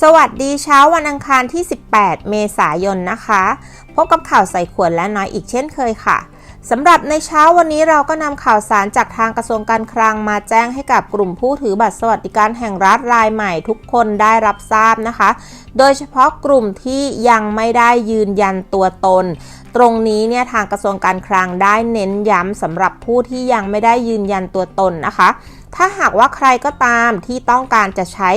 สวัสดีเช้าวันอังคารที่ 18 เมษายนนะคะ พบกับข่าวใส่ขวดและน้อยอีกเช่นเคยค่ะสำหรับในเช้าวันนี้เราก็นำข่าวสารจากทางกระทรวงการคลังมาแจ้งให้กับกลุ่มผู้ถือบัตรสวัสดิการแห่งรัฐรายใหม่ทุกคนได้รับทราบนะคะ โดยเฉพาะกลุ่มที่ยังไม่ได้ยืนยันตัวตน ตรงนี้เนี่ยทางกระทรวงการคลังได้เน้นย้ำสำหรับผู้ที่ยังไม่ได้ยืนยันตัวตนนะคะ ถ้าหากว่าใครก็ตามที่ต้องการจะใช้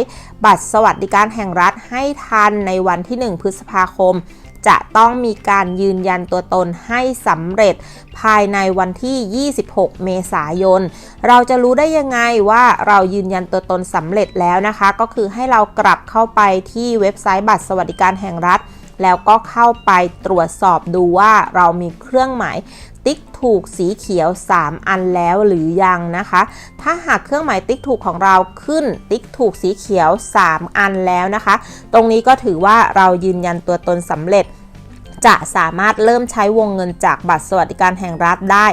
บัตรสวัสดิการแห่งรัฐให้ทันในวันที่ 1 พฤษภาคม จะต้องมีการยืนยันตัวตนให้สำเร็จ ภายในวันที่ 26 เมษายน เราจะรู้ได้ยังไงว่าเรายืนยันตัวตนสำเร็จแล้วนะคะ ก็คือให้เรากลับเข้าไปที่เว็บไซต์บัตรสวัสดิการแห่งรัฐแล้วก็เข้าไปตรวจสอบดูว่าเรามีเครื่องหมายติ๊ก ถูกสีเขียว 3 อันแล้วหรือยังนะคะ ถ้าหากเครื่องหมายติ๊กถูกของเราขึ้นติ๊กถูกสีเขียว 3 อันแล้วนะคะ ตรงนี้ก็ถือว่าเรายืนยันตัวตนสำเร็จ จะสามารถเริ่มใช้วงเงินจากบัตรสวัสดิการแห่งรัฐได้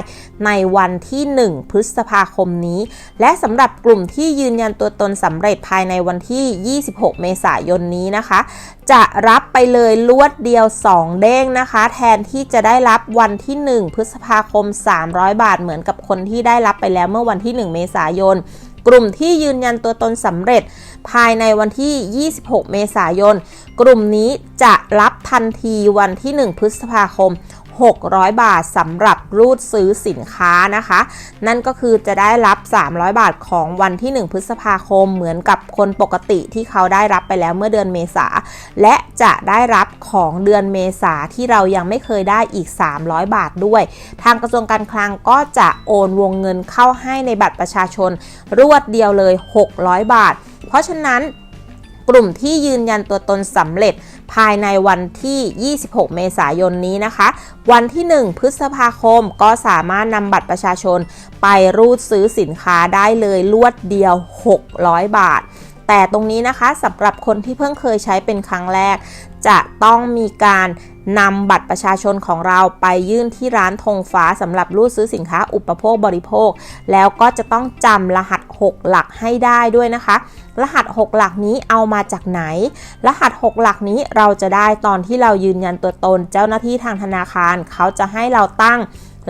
ในวันที่ 1 พฤษภาคมนี้ และสำหรับกลุ่มที่ยืนยันตัวตนสำเร็จภายในวันที่ 26 เมษายนนี้นะคะ จะรับไปเลยลวดเดียว 2 เด้งนะคะ แทนที่จะได้รับวันที่ 1 พฤษภาคม 300 บาทเหมือนกับคนที่ได้รับไปแล้วเมื่อวันที่ 1 เมษายน กลุ่มที่ยืนยันตัวตนสำเร็จ ภายในวันที่ 26 เมษายน กลุ่มนี้จะรับทันทีวันที่ 1 พฤษภาคม 600 บาทสำหรับรูดซื้อสินค้านะคะ นั่นก็คือจะได้รับ 300 บาทของวันที่ 1 พฤษภาคมเหมือนกับคนปกติที่เขาได้รับไปแล้วเมื่อเดือนเมษา และจะได้รับของเดือนเมษาที่เรายังไม่เคยได้อีก 300 บาทด้วย ทางกระทรวงการคลังก็จะโอนวงเงินเข้าให้ในบัตรประชาชน รวดเดียวเลย 600 บาท เพราะฉะนั้น กลุ่มที่ยืนยันตัวตนสำเร็จภายในวันที่ 26 เมษายนนี้นะคะ วันที่ 1 พฤษภาคมก็สามารถนำบัตรประชาชน ไปรูดซื้อสินค้าได้เลยลวดเดียว 600 บาท แต่ตรงนี้นะคะสำหรับคนที่เพิ่งเคยใช้เป็นครั้งแรก จะต้องมีการนำบัตรประชาชนของเราไปยื่นที่ร้านธงฟ้าสำหรับรูดซื้อสินค้าอุปโภคบริโภค แล้วก็จะต้องจำรหัส 6 หลักให้ได้ด้วยนะคะ รหัส 6 หลักนี้เอามาจากไหน รหัส 6 หลักนี้เราจะได้ตอนที่เรายืนยันตัวตนเจ้าหน้าที่ทางธนาคาร เขาจะให้เราตั้ง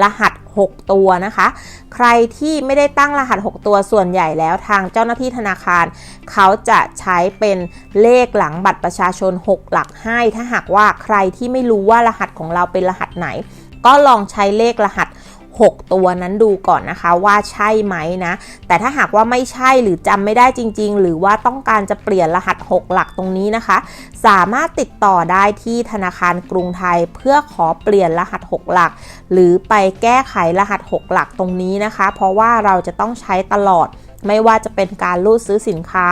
รหัส 6 ตัวนะคะ ใครที่ไม่ได้ตั้งรหัส 6 ตัวส่วนใหญ่แล้วทางเจ้าหน้าที่ธนาคาร เขาจะใช้เป็นเลขหลังบัตรประชาชน 6 หลักให้ ถ้าหากว่าใครที่ไม่รู้ว่ารหัสของเราเป็นรหัสไหน ก็ลองใช้เลขรหัส 6 ตัวนั้นดูก่อนนะคะว่าใช่ไหมนะ แต่ถ้าหากว่าไม่ใช่หรือจำไม่ได้จริง ๆ หรือว่าต้องการจะเปลี่ยนรหัส 6 หลักตรงนี้นะคะ สามารถติดต่อได้ที่ธนาคารกรุงไทยเพื่อขอเปลี่ยนรหัส 6 หลัก หรือไปแก้ไขรหัส 6 หลักตรงนี้นะคะ เพราะว่าเราจะต้องใช้ตลอดไม่ว่าจะเป็นการรูดซื้อสินค้า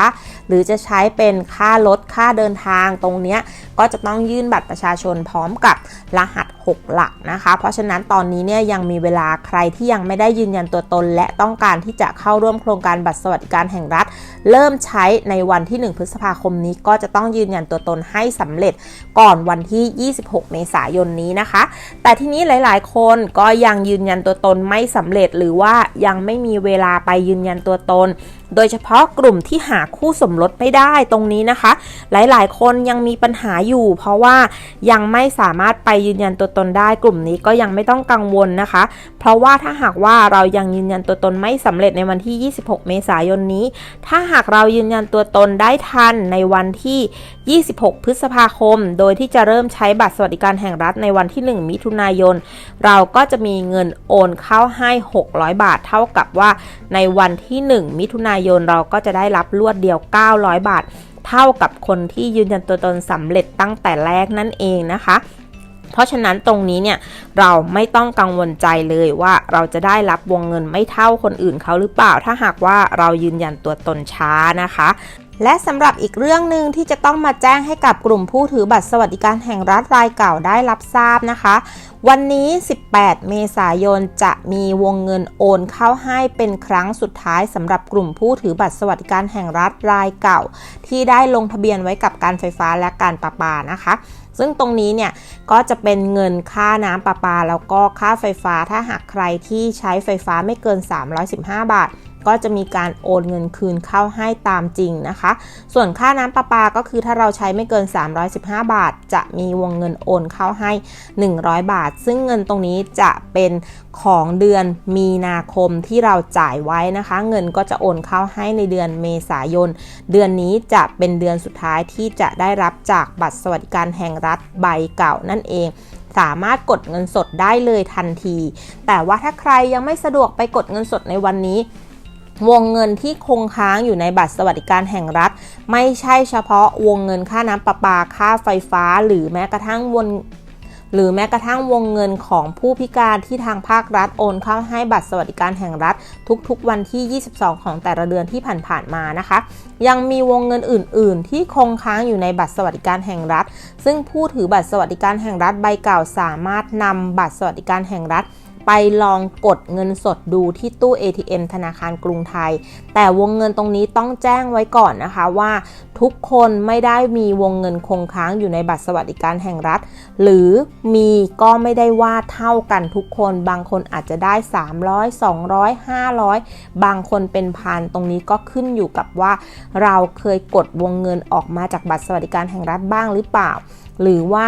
หรือจะใช้เป็นค่ารถค่าเดินทางตรงนี้ก็จะต้องยื่นบัตรประชาชนพร้อมกับรหัส 6 หลักนะคะ เพราะฉะนั้นตอนนี้เนี่ยยังมีเวลาใครที่ยังไม่ได้ยืนยันตัวตน และต้องการที่จะเข้าร่วมโครงการบัตรสวัสดิการแห่งรัฐ เริ่มใช้ในวันที่ 1 พฤษภาคมนี้ก็จะต้องยืนยันตัวตนให้สำเร็จก่อนวันที่ 26 เมษายนนี้นะคะ แต่ทีนี้หลาย ๆ คนก็ยังยืนยันตัวตนไม่สำเร็จหรือว่ายังไม่มีเวลาไปยืนยันตัวตนโดยเฉพาะกลุ่มที่หาคู่สมรสไม่ได้ตรงนี้นะคะ หลายๆ คนยังมีปัญหาอยู่ เพราะว่ายังไม่สามารถไปยืนยันตัวตนได้กลุ่มนี้ก็ยังไม่ต้องกังวลนะคะ เพราะว่าถ้าหากว่าเรายังยืนยันตัวตนไม่สำเร็จในวันที่ 26 เมษายนนี้ ถ้าหากเรายืนยันตัวตนได้ทันในวันที่ 26 พฤษภาคม โดยที่จะเริ่มใช้บัตรสวัสดิการแห่งรัฐในวันที่ 1 มิถุนายน เราก็จะมีเงินโอนเข้าให้ 600 บาท เท่ากับว่าในวันที่ 1 มิถุนายนายนเราก็จะได้รับลวดเดียว 900 บาท เท่ากับคนที่ยืนยันตัวตนสำเร็จตั้งแต่แรกนั่นเองนะคะเพราะฉะนั้นตรงนี้เนี่ยเราไม่ต้องกังวลใจเลยว่าเราจะได้รับวงเงินไม่เท่าคนอื่นเขาหรือเปล่า ถ้าหากว่าเรายืนยันตัวตนช้านะคะ และสำหรับอีกเรื่องหนึ่งที่จะต้องมาแจ้งให้กับกลุ่มผู้ถือบัตรสวัสดิการแห่งรัฐรายเก่าได้รับทราบนะคะ วันนี้ 18 เมษายนจะมีวงเงินโอนเข้าให้เป็นครั้งสุดท้ายสำหรับกลุ่มผู้ถือบัตรสวัสดิการแห่งรัฐรายเก่า ที่ได้ลงทะเบียนไว้กับการไฟฟ้าและการประปานะคะซึ่งตรงนี้เนี่ยก็จะเป็นเงินค่าน้ำประปา แล้วก็ค่าไฟฟ้าถ้าหากใครที่ใช้ไฟฟ้าไม่เกิน 315 บาท ก็จะมีการโอนเงินคืนเข้าให้ตามจริงนะคะ ส่วนค่าน้ำประปาก็คือถ้าเราใช้ไม่เกิน 315 บาท จะมีวงเงินโอนเข้าให้ 100 บาท ซึ่งเงินตรงนี้จะเป็นของเดือนมีนาคมที่เราจ่ายไว้นะคะ เงินก็จะโอนเข้าให้ในเดือนเมษายน เดือนนี้จะเป็นเดือนสุดท้ายที่จะได้รับจากบัตรสวัสดิการแห่งรัฐใบเก่านั่นเองสามารถกดเงินสดได้เลยทันที แต่ว่าถ้าใครยังไม่สะดวกไปกดเงินสดในวันนี้ วงเงินที่คงค้างอยู่ในบัตรสวัสดิการแห่งรัฐ ไม่ใช่เฉพาะวงเงินค่าน้ำประปาค่าไฟฟ้า หรือแม้กระทั่งวงหรือแม้กระทั่งวงเงินของผู้พิการที่ทางภาครัฐโอนเข้าให้บัตรสวัสดิการแห่งรัฐ ทุกๆ วันที่ 22 ของแต่ละเดือนที่ผ่านๆมานะคะ ยังมีวงเงินอื่น ๆ ที่คงค้างอยู่ในบัตรสวัสดิการแห่งรัฐ ซึ่งผู้ถือบัตรสวัสดิการแห่งรัฐใบเก่าสามารถนำบัตรสวัสดิการแห่งรัฐ ไปลองกดเงินสดดูที่ตู้ ATM ธนาคารกรุงไทย แต่วงเงินตรงนี้ต้องแจ้งไว้ก่อนนะคะว่า ทุกคนไม่ได้มีวงเงินคงค้างอยู่ในบัตรสวัสดิการแห่งรัฐ หรือมีก็ไม่ได้ว่าเท่ากันทุกคนบางคนอาจจะได้ 300 200 500 บางคนเป็นพันตรงนี้ก็ขึ้นอยู่กับว่า เราเคยกดวงเงินออกมาจากบัตรสวัสดิการแห่งรัฐบ้างหรือเปล่า หรือว่า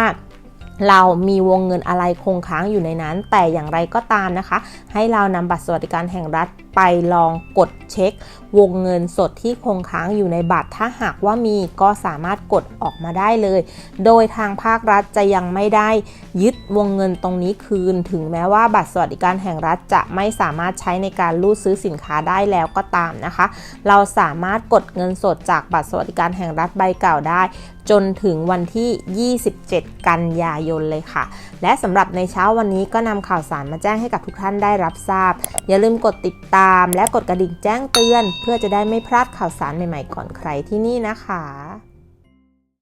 เรามีวงเงินอะไรคงค้างอยู่ในนั้น แต่อย่างไรก็ตามนะคะ ให้เรานำบัตรสวัสดิการแห่งรัฐไปลองกดเช็ค วงเงินสดที่คงค้างอยู่ในบัตร ถ้าหากว่ามีก็สามารถกดออกมาได้เลย โดยทางภาครัฐจะยังไม่ได้ยึดวงเงินตรงนี้คืน ถึงแม้ว่าบัตรสวัสดิการแห่งรัฐจะไม่สามารถใช้ในการรูดซื้อสินค้าได้แล้วก็ตามนะคะ เราสามารถกดเงินสดจากบัตรสวัสดิการแห่งรัฐใบเก่าได้ จนถึงวันที่ 27 กันยายนเลยค่ะ และสำหรับในเช้าวันนี้ก็นำข่าวสารมาแจ้งให้กับทุกท่านได้รับทราบ อย่าลืมกดติดตามและกดกระดิ่งแจ้งเตือน เพื่อจะได้ไม่พลาดข่าวสารใหม่ๆก่อนใครที่นี่นะคะ